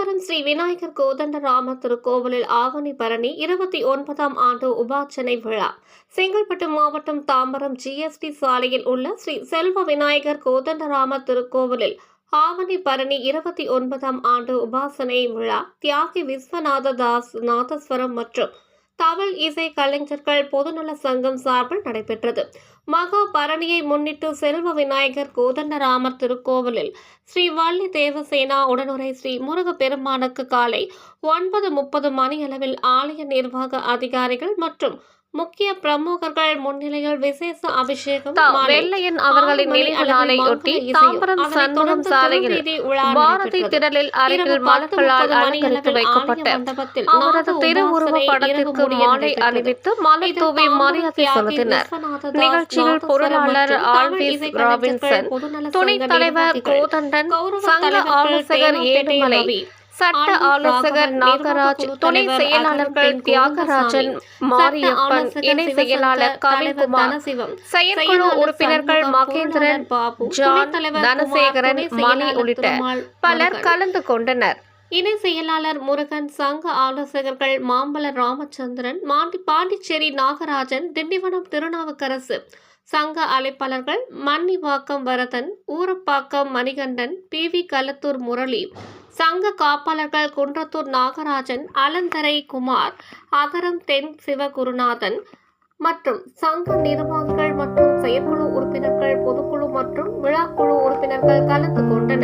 ஸ்ரீ விநாயகர் கோதண்டராம திருக்கோவிலில் ஆவணி பரணி இருபத்தி ஒன்பதாம் ஆண்டு உபாச்சனை விழா. செங்கல்பட்டு மாவட்டம் தாம்பரம் ஜிஎஸ்டி சாலையில் உள்ள ஸ்ரீ செல்வ விநாயகர் கோதண்டராம திருக்கோவிலில் ஆவணி பரணி இருபத்தி ஒன்பதாம் ஆண்டு உபாசனை விழா. தியாகி விஸ்வநாத தாஸ் நாதஸ்வரம் மற்றும் தமிழ் இசை கலைஞர்கள் பொதுநல சங்கம் சார்பில் நடைபெற்றது. மகா பரணியை முன்னிட்டு செல்வ விநாயகர் கோதண்டராமர் திருக்கோவிலில் ஸ்ரீ வள்ளி தேவசேனா உடனுரை ஸ்ரீ முருகப்பெருமானுக்கு காலை ஒன்பது முப்பது மணியளவில் ஆலய நிர்வாக அதிகாரிகள் மற்றும் முக்கிய பிரமுகர்கள் முன்னிலையில் விசேஷ அபிஷேகம். மாலை வெள்ளையன் அவர்களின் நினைவு இசையும், தாம்பரம் சண்முகம் சாலையில் பாரதி. திடலில் அருகில் மலர்களால் அலங்கரித்து வைக்கப்பட்ட அவரது திருவுருவ படத்திற்கு மாலை. அணிவித்து இதில் தூவி மரியாதை செலுத்தினர் நிகழ்ச்சியில் பொருளாளர் ஆல்விஸ் ராபின்சன் துணைத் தலைவர் கோதண்டன் சங்க ஆலோசகர் ஏழுமலை சட்ட ஆலோசகர் நாகராஜ் துணை செயலாளர்கள் தியாகராஜன் மாரியப்பன் இணை செயலாளர் தனசிவம், செயற்குழு உறுப்பினர்கள் மகேந்திரன் பாபு, ஜான் தனசேகரன் மணி உள்ளிட்ட பலர். கலந்து கொண்டனர் இணை செயலாளர் முருகன் சங்க ஆலோசகர்கள் மாம்பல ராமச்சந்திரன் மாண்டி பாண்டிச்சேரி நாகராஜன் திண்டிவனம் திருநாவுக்கரசு சங்க அழைப்பாளர்கள் மன்னிவாக்கம் வரதன் ஊரப்பாக்கம் மணிகண்டன் பி. வி. களத்தூர் முரளி சங்க காப்பாளர்கள் குன்றத்தூர் நாகராஜன் அலந்தரை குமார் அகரம் தென் சிவகுருநாதன் மற்றும் சங்க நிர்வாகிகள் மற்றும் செயற்குழு உறுப்பினர்கள் பொதுக்குழு மற்றும் விழாக்குழு உறுப்பினர்கள் கலந்து கொண்டனர்.